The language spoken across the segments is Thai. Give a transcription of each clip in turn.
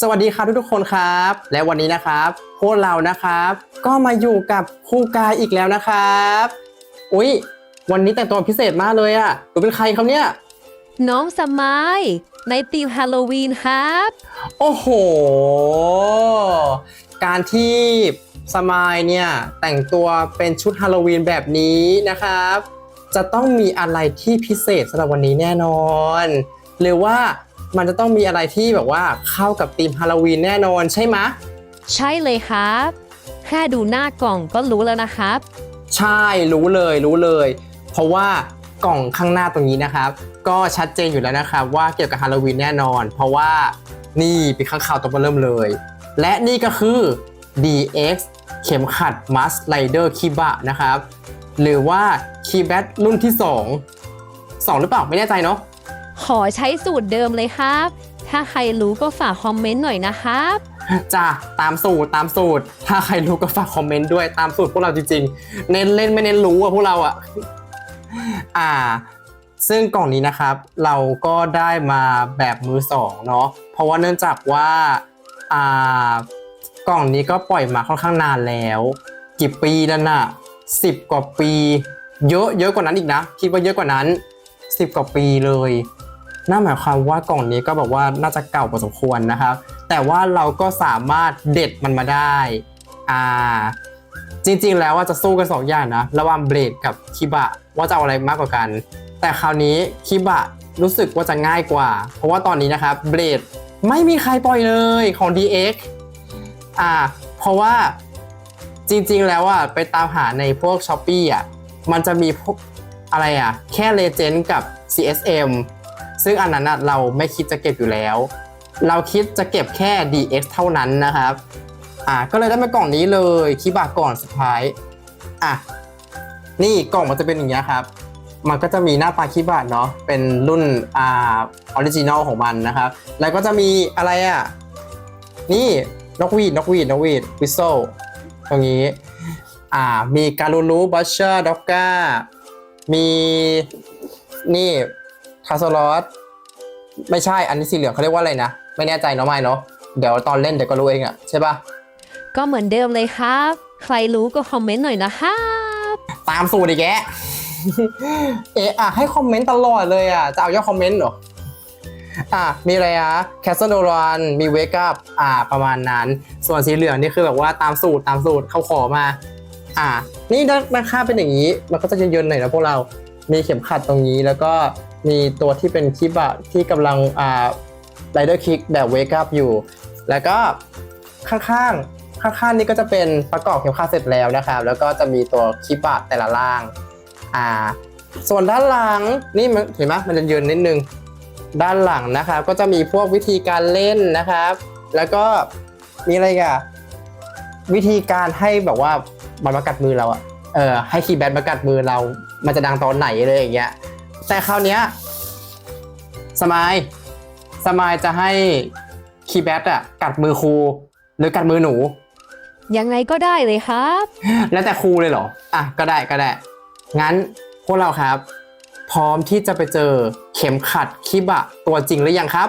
สวัสดีครับทุกๆคนครับ และวันนี้นะครับพวกเรานะครับ ก็มาอยู่กับครูกายอีกแล้วนะครับ อุ๊ย วันนี้แต่งตัวพิเศษมากเลยอะหนูเป็นใครครับเนี่ย น้องสมายในทีมฮาโลวีนครับ โอ้โห การที่สมายเนี่ยแต่งตัวเป็นชุดฮาโลวีนแบบนี้นะครับ จะต้องมีอะไรที่พิเศษสำหรับวันนี้แน่นอน หรือว่า มันจะต้องมีอะไรที่แบบว่าเข้ากับธีมฮาโลวีนแน่นอนใช่ไหมะใช่เลยครับ แค่ดูหน้ากล่องก็รู้แล้วนะครับ ใช่รู้เลยรู้เลย เพราะว่ากล่องข้างหน้าตรงนี้นะครับ ก็ชัดเจนอยู่แล้วนะครับ ว่าเกี่ยวกับฮาโลวีนแน่นอน เพราะว่านี่เป็นข้างข่าวตัวเริ่มเลย และนี่ก็คือ DX เข็มขัด Mask Rider Kiba นะครับ หรือว่า k e y b a t รุ่นที่ 2 2 หรือเปล่าไม่แน่ใจเนาะ ขอใช้สูตรเดิมเลยครับ ถ้าใครรู้ก็ฝากคอมเมนต์หน่อยนะครับ จ้ะตามสูตรตามสูตร ถ้าใครรู้ก็ฝากคอมเมนต์ด้วยตามสูตรพวกเราจริงๆ เน้นเล่นไม่เน้นรู้อะพวกเราอะอ่า ซึ่งกล่องนี้นะครับ เราก็ได้มาแบบมือสองเนาะเพราะว่าเนื่องจากว่าอ่ากล่องนี้ก็ปล่อยมาค่อนข้างนานแล้ว กี่ปีแล้วน่ะสิบกว่าปี เยอะเยอะกว่านั้นอีกนะ คิดว่าเยอะกว่านั้นสิบกว่าปีเลย นั่นหมายความว่ากล่องนี้ก็แบบว่าน่าจะเก่าพอสมควรนะครับ แต่ว่าเราก็สามารถเด็ดมันมาได้อ่าจริงๆ แล้วว่าจะสู้กันสองอย่างนะ ระหว่างเบลดกับคิบะว่าจะเอาอะไรมากกว่ากัน แต่คราวนี้คิบะรู้สึกว่าจะง่ายกว่า เพราะว่าตอนนี้นะครับเบลดไม่มีใครปล่อยเลยของ DX อ่าเพราะว่าจริงๆ แล้วอะไปตามหาในพวก s h อ p e e อะมันจะมีพวกอะไรอะแค่ Legend กับ CSM ซึ่งอันนั้นอะเราไม่คิดจะเก็บอยู่แล้ว เราคิดจะเก็บแค่ DX เท่านั้นนะครับอะก็เลยได้มากล่องนี้เลยคิบะก่อนสุดท้ายอะนี่กล่องมันจะเป็นอย่างนี้ครับ มันก็จะมีหน้าตาคิบะเนาะเป็นรุ่นอ่าออริจินอลของมันนะครับ แล้วก็จะมีอะไรอะนี่นกวีดนกวีดนกวีดวิโซตรงนี้อ่ามีการูรูบัชเชอร์ด็อกกามีนี่ คาสลอสไม่ใช่อันนี้สีเหลืองเขาเรียกว่าอะไรนะ ไม่แน่ใจเนาะไม่เนาะเดี๋ยวตอนเล่นเดี๋ยวก็รู้เองอะใช่ปะก็เหมือนเดิมเลยครับ ใครรู้ก็คอมเมนต์หน่อยนะครับตามสูตรอีกแกเอะอะให้คอมเมนต์ตลอดเลยอะจะเอายอดคอมเมนต์เหรออะมีอะไรอะแคสเซิลโดรอนมีเวกับอ่าประมาณนั้น ส่วนสีเหลืองนี่คือแบบว่าตามสูตรตามสูตรเขาขอมา อ่า นี่ด้านด้านข้างเป็นอย่างนี้ มันก็จะเยินๆหน่อยนะพวกเรา มีเข็มขัดตรงนี้แล้วก็ มีตัวที่เป็นคิบะที่กำลังอ่าไรเดอร์คิกแบบเวกับอยู่ แล้วก็ข้างๆข้างๆนี่ก็จะเป็นประกอบเข็มขัดเสร็จแล้วนะครับ แล้วก็จะมีตัวคิบะแต่ละล่างอ่าส่วนด้านหลังนี่มันเห็นไหมมันจะยินนิดนึงด้านหลังนะครับก็จะมีพวกวิธีการเล่นนะครับ แล้วก็มีอะไรกันวิธีการให้แบบว่ามันมากัดมือเราอะเออให้คีย์แบดมากัดมือเรา มันจะดังตอนไหนเลยอย่างเงี้ย แต่คราวเนี้ยสมายสมายจะให้คีย์แบดอะกัดมือครูหรือกัดมือหนู ยังไงก็ได้เลยครับ แล้วแต่ครูเลยเหรอ อะ ก็ได้ก็ได้ งั้นพวกเราครับ พร้อมที่จะไปเจอเข็มขัดคิบะตัวจริงหรือยังครับ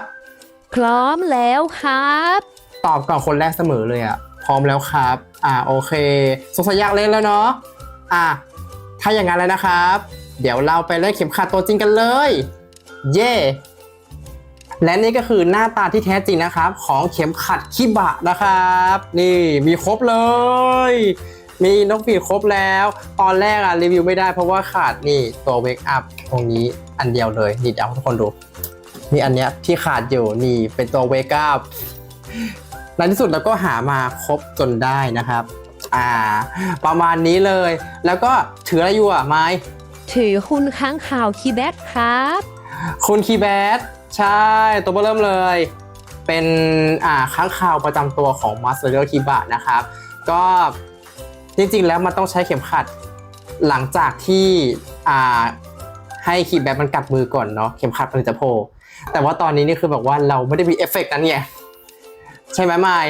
พร้อมแล้วครับ ตอบก่อนคนแรกเสมอเลยอะพร้อมแล้วครับ อ่าโอเค สงสัยอยากเล่นแล้วเนาะ อะ ถ้าอย่างนั้นแล้วนะครับ เดี๋ยวเราไปเล่นเข็มขัดตัวจริงกันเลย เย่และนี่ก็คือหน้าตาที่แท้จริงนะครับ ของเข็มขัดคิบะนะครับ นี่มีครบเลย มีนกหวีครบแล้ว ตอนแรกอะรีวิวไม่ได้เพราะว่าขาดนี่ตัวเวกอัพตรงนี้อันเดียวเลยนี่เดี๋ยวทุกคนดูมีอันเนี้ยที่ขาดอยู่นี่เป็นตัวเวกอัพในที่สุดเราก็หามาครบจนได้นะครับ อ่า ประมาณนี้เลย แล้วก็ถืออะไรอยู่อะไม้ ถือคุณค้างข่าวคีย์แบ็กครับ คุณคีย์แบดใช่ตัวเบอร์เริ่มเลย เป็นอ่าค้างคาวประจำตัวของ Master k i b a นะครับ ก็จริงๆแล้วมันต้องใช้เข็มขัดหลังจากที่อ่าให้คีย์แบดมันกัดมือก่อนเนาะเข็มขัดมันจะโผล่แต่ว่าตอนนี้นี่คือแบบว่าเราไม่ได้มีเอฟเฟกต์นั้นไงใช่ไหมไมาย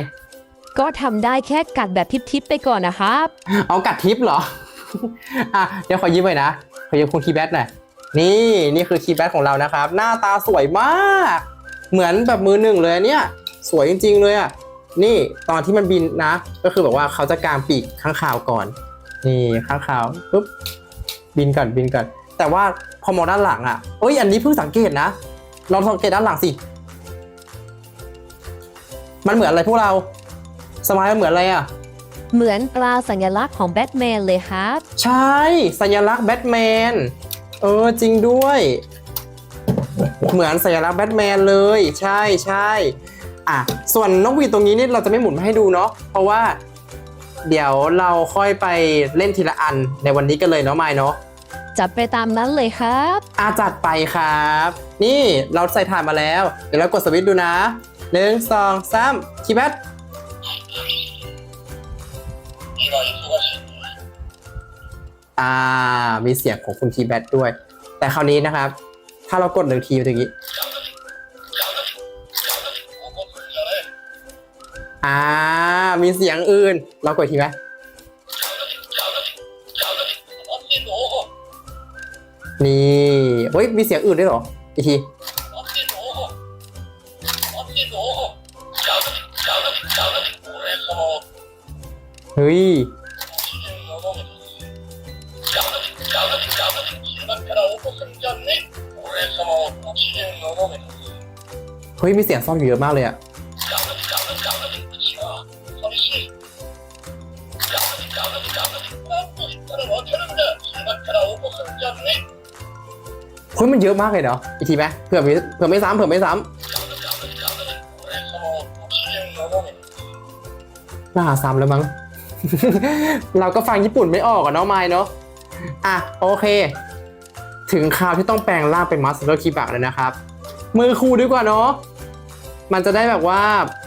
ก็ทำได้แค่กัดแบบทิปๆไปก่อนนะครับ เอากัดทิปเหรอ อะเดี๋ยวขอยิ้มหน่อยนะ ขอยิ้มคุณคีย์แบทหน่อยนี่นี่คือคีย์แบทของเรานะครับ หน้าตาสวยมาก เหมือนแบบมือหนึ่งเลยเนี่ย สวยจริง ๆ เลยอะนี่ตอนที่มันบินนะ ก็คือแบบว่าเขาจะกางปีกข้างคาวก่อน นี่ข้างคาวปุ๊บบินก่อนบินก่อน แต่ว่าพอมองด้านหลังอะเอ้ยอันนี้เพิ่งสังเกตนะลองสังเกตด้านหลังสิ มันเหมือนอะไรพวกเรา สมายมันเหมือนอะไรอะ เหมือนตราสัญลักษณ์ของแบทแมนเลยครับ ใช่ สัญลักษณ์แบทแมน เออ จริงด้วย เหมือนสัญลักษณ์แบทแมนเลย ใช่ใช่อะ ส่วนนกหวีดตรงนี้นี่เราจะไม่หมุนมาให้ดูเนาะ เพราะว่า เดี๋ยวเราค่อยไปเล่นทีละอันในวันนี้กันเลยเนาะไมายเนาะ จัดไปตามนั้นเลยครับอาจัดไปครับ นี่เราใส่ถ่านมาแล้ว เดี๋ยวเรากดสวิตช์ดูนะหนึ่งสองสามคีย์แบท อ่า มีเสียงของคุณคีย์แบทด้วย แต่คราวนี้นะครับ ถ้าเรากดหนึ่งทีเมื่อกี้ อ่า มีเสียงอื่น เรากดอีกทีไหมนี่ เฮ้ย มีเสียงอื่นด้วยเหรอ อีกที เฮ้ย เฮ้ย มีเสียงซ่อนอยู่เยอะมากเลยอะเฮ้ยมันเยอะมากเลยเนาะอีกทีไหมเผื่อไม่เผื่อไม่ซ้ำเผื่อไม่ซ้ำน่าซ้ำแล้วมั้ง เราก็ฟังญี่ปุ่นไม่ออกอะเนาะไมค์เนาะอะโอเค ถึงคราวที่ต้องแปลงร่างเป็นมาสเตอร์คีบักเลยนะครับ มือครูดีกว่าเนาะมันจะได้แบบว่า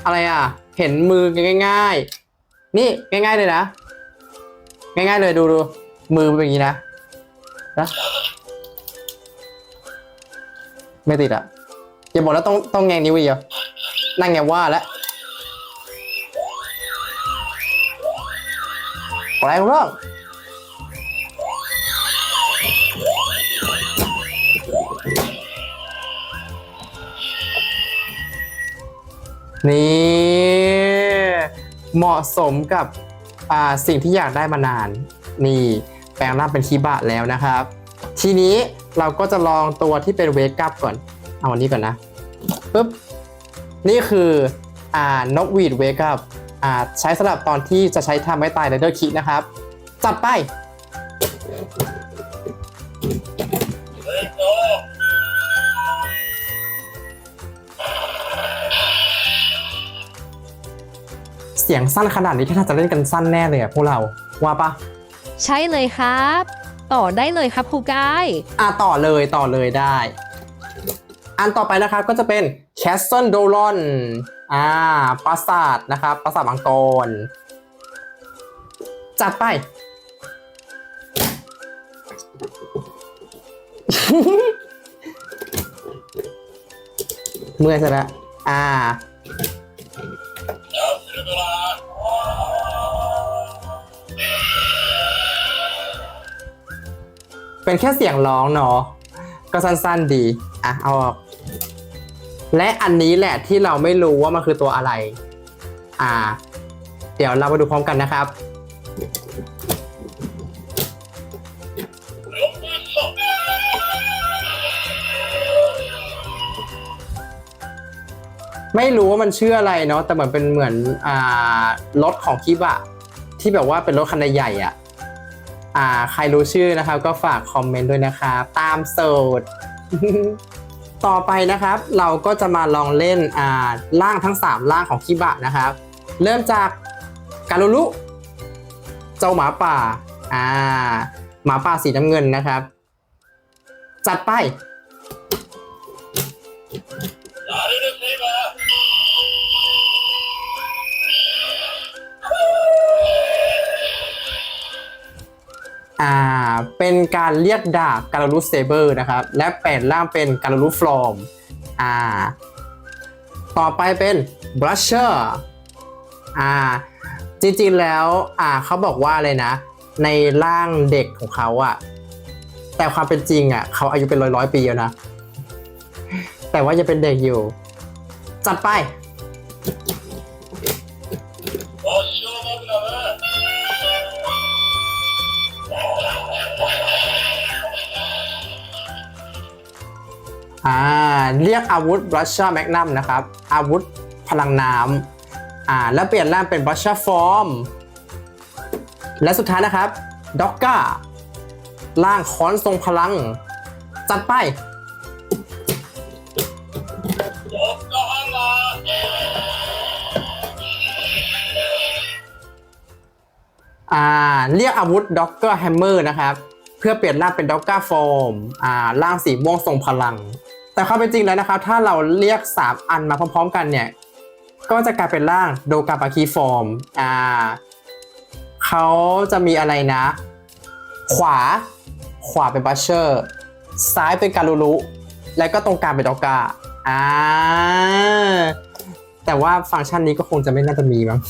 อะไรอะ เห็นมือง่าย ๆ นี่ง่าย ๆ เลยนะ ง่าย ๆ เลยดูดูมือเป็นอย่างนี้นะนะไม่ติดอะอย่าบอกแล้วต้องต้องแงงนิ้วอีกเหรอนั่งไงว่าแล้ว แรงเรื่องนี่เหมาะสมกับอ่าสิ่งที่อยากได้มานาน นี่แปลงร่างเป็นคีบะแล้วนะครับ ทีนี้เราก็จะลองตัวที่เป็นเวกัพก่อน เอาอันนี้ก่อนนะปึ๊บนี่คืออ่านกหวีดเวกัพ อ่าใช้สำหรับตอนที่จะใช้ทำให้ตายในเดอร์คินะครับ จัดไปเสียงสั้นขนาดนี้ที่น่าจะเล่นกันสั้นแน่เลยอะพวกเราว่าปะใช่เลยครับ ต่อได้เลยครับครูกาย อะต่อเลยต่อเลยได้ อันต่อไปนะครับก็จะเป็น Castle d o l o n อ่าปราสาทนะครับปราสาทมังกรจัดไป เมื่อยซะแล้วอ่า เป็นแค่เสียงร้องเนาะก็สั้นๆดี อะ เอาออก และอันนี้แหละที่เราไม่รู้ว่ามันคือตัวอะไร อ่า เดี๋ยวเรามาดูพร้อมกันนะครับ ไม่รู้ว่ามันชื่ออะไรเนาะ แต่เหมือนเป็นเหมือนอ่ารถของคิบะที่แบบว่าเป็นรถคันใหญ่อะอ่า ใครรู้ชื่อนะครับ ก็ฝากคอมเมนต์ด้วยนะครับ ตามโสด ต่อไปนะครับ เราก็จะมาลองเล่นอ่าล่างทั้ง 3 ล่างของคิบะนะครับ เริ่มจากการุลุเจ้าหมาป่าอ่าหมาป่าสีน้ำเงินนะครับ จัดไป่าเป็นการเรียกดาบการาลุสเซเบอร์นะครับ และแปลดร่างเป็นการาลุฟลอมอ่าต่อไปเป็นบรัชเชอร์อ่าจริงๆแล้วอ่าเขาบอกว่าเลยนะ ในร่างเด็กของเขาอะแต่ความเป็นจริงอะเขาอายุเป็นร้อยร้อยปีแล้วนะ แต่ว่ายังเป็นเด็กอยู่ จัดไป อ่าเรียกอาวุธ Russia Magnum นะครับอาวุธพลังน้ำอ่าแล้วเปลี่ยนร่างเป็น Russia Form และสุดท้ายนะครับด็อกก้าร่างค้อนทรงพลัง จัดไปอ่าเรียกอาวุธด็อกเกอร์แฮมเมอร์นะครับ เพื่อเปลี่ยนร่างเป็นด็อกเกอร์ฟอร์มอ่าร่างสีม่วงทรงพลัง แต่ความเป็นจริงแล้วนะครับ ถ้าเราเรียก 3 อันมาพร้อมๆ กันเนี่ย ก็จะกลายเป็นร่างโดกาปาคีฟอร์ม อ่าเขาจะมีอะไรนะ ขวา ขวาเป็นบัชเชอร์ ซ้ายเป็นการุรุแล้วก็ตรงกลางเป็นดอกกาอ่าแต่ว่าฟังก์ชันนี้ก็คงจะไม่น่าจะมีมั้ง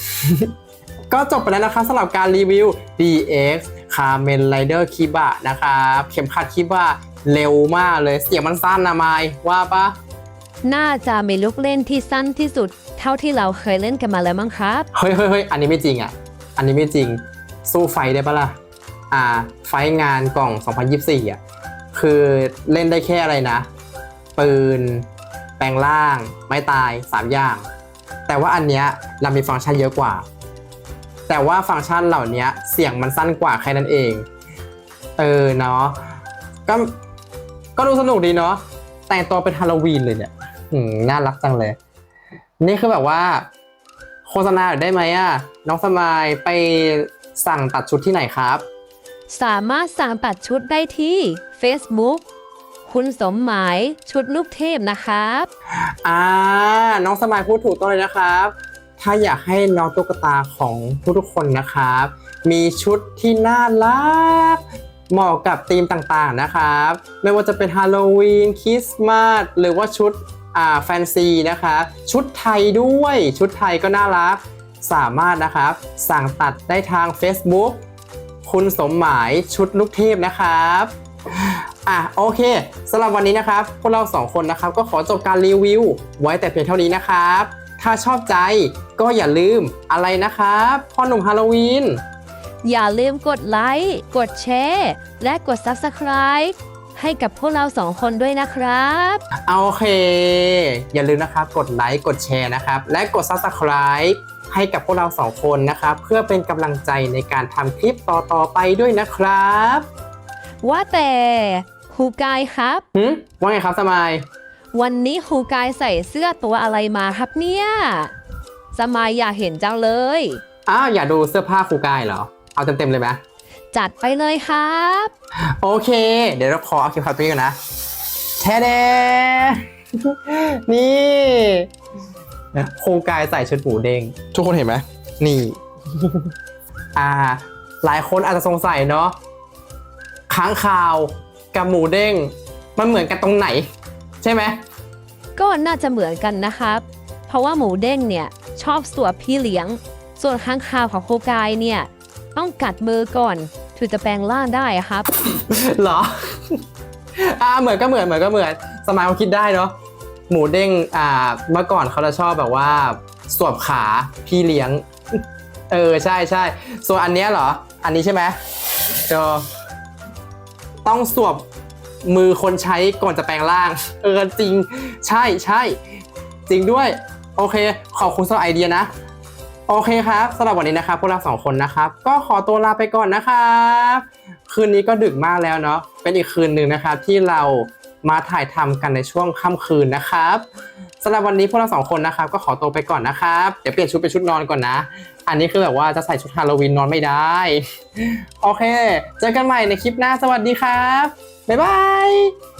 ก็จบไปแล้วนะครับสำหรับการรีวิว DX Kamen Rider Kiba นะครับ เข็มขัดคิบะ เร็วมากเลยเสียงมันสั้นนะไมายว่าปะน่าจะมีลูกเล่นที่สั้นที่สุด เท่าที่เราเคยเล่นกันมาแล้วมั้งครับ เฮ้ยเฮ้ยเฮ้ยอันนี้ไม่จริงอะ อันนี้ไม่จริง สู้ไฟได้ปะล่ะ อ่า ไฟงานกล่อง 2024 อะ คือเล่นได้แค่อะไรนะ ปืน แปลงร่าง ไม่ตาย 3 อย่าง แต่ว่าอันเนี้ยเรามีฟังก์ชันเยอะกว่า แต่ว่าฟังก์ชันเหล่านี้เสียงมันสั้นกว่าแค่นั้นเอง เออเนาะ ก็ ก็ดูสนุกดีเนาะแต่งตัวเป็นฮาโลวีนเลยเนี่ยอืมน่ารักจังเลย นี่คือแบบว่า โฆษณาหน่อยได้ไหมอะ น้องสมายไปสั่งตัดชุดที่ไหนครับ สามารถสั่งตัดชุดได้ที่ Facebook คุณสมหมายชุดลูกเทพนะครับ อ่า น้องสมายพูดถูกต้องเลยนะครับ ถ้าอยากให้น้องตุ๊กตาของทุกๆคนนะครับ มีชุดที่น่ารัก เหมาะกับธีมต่างๆนะครับ ไม่ว่าจะเป็นฮาโลวีนคริสต์มาสหรือว่าชุดอ่าแฟนซีนะคะ ชุดไทยด้วย ชุดไทยก็น่ารัก สามารถนะครับ สั่งตัดได้ทาง Facebook คุณสมหมายชุดลูกเทพนะครับอะโอเคสำหรับวันนี้นะครับพวกเราสองคนนะครับก็ขอจบการรีวิว ไว้แต่เพียงเท่านี้นะครับ ถ้าชอบใจก็อย่าลืมอะไรนะครับพ่อหนุ่มฮาโลวีน อย่าลืมกดไลค์ กดแชร์ และกด Subscribe ให้กับพวกเราสองคนด้วยนะครับโอเค อย่าลืมนะครับ กดไลค์ กดแชร์นะครับ และกด Subscribe ให้กับพวกเราสองคนนะครับ เพื่อเป็นกำลังใจในการทำคลิปต่อ ๆ ไปด้วยนะครับว่าแต่ครูกายครับหืมว่าไงครับสมายวันนี้ครูกายใส่เสื้อตัวอะไรมาครับเนี่ยสมายอยากเห็นจังเลย อ้าวอยากดูเสื้อผ้าครูกายเหรอ เอาเต็มๆเลยไหมจัดไปเลยครับ โอเค เดี๋ยวเราขอเอาคลิปคัดตัวนี้ก่อนนะแท้เดนี่ครูกายใส่ชุดหมูเด้งทุกคนเห็นไหมนี่ อ่า หลายคนอาจจะสงสัยเนาะค้างคาวกับหมูเด้ง มันเหมือนกันตรงไหน ใช่ไหมก็น่าจะเหมือนกันนะครับ เพราะว่าหมูเด้งเนี่ยชอบสวบพี่เลี้ยง ส่วนข้างคาวของครูกายเนี่ย ต้องกัดมือก่อนถึงจะแปลงร่างได้ครับ เหรอ อ่าเหมือนก็เหมือนเหมือนก็เหมือนสมัยเขาคิดได้เนาะหมูเด้งอ่าเมื่อก่อนเขาจะชอบแบบว่า สวบขาพี่เลี้ยง เออใช่ใช่ส่วนอันเนี้ยเหรอ อันนี้ใช่ไหมก็ต้องสวบมือคนใช้ก่อนจะแปลงร่าง เออจริง ใช่ใช่จริงด้วย โอเค ขอบคุณสำหรับไอเดียนะ โอเคครับสำหรับวันนี้นะครับพวกเราสองคนนะครับ ก็ขอตัวลาไปก่อนนะครับ คืนนี้ก็ดึกมากแล้วเนาะเป็นอีกคืนหนึ่งนะครับที่เรามาถ่ายทำกันในช่วงค่ำคืนนะครับสำหรับวันนี้พวกเราสองคนนะครับ ก็ขอตัวไปก่อนนะครับเดี๋ยวเปลี่ยนชุดเป็นชุดนอนก่อนนะ อันนี้คือแบบว่าจะใส่ชุดฮาโลวีนนอนไม่ได้ โอเค เจอกันใหม่ในคลิปหน้าสวัสดีครับบ๊ายบาย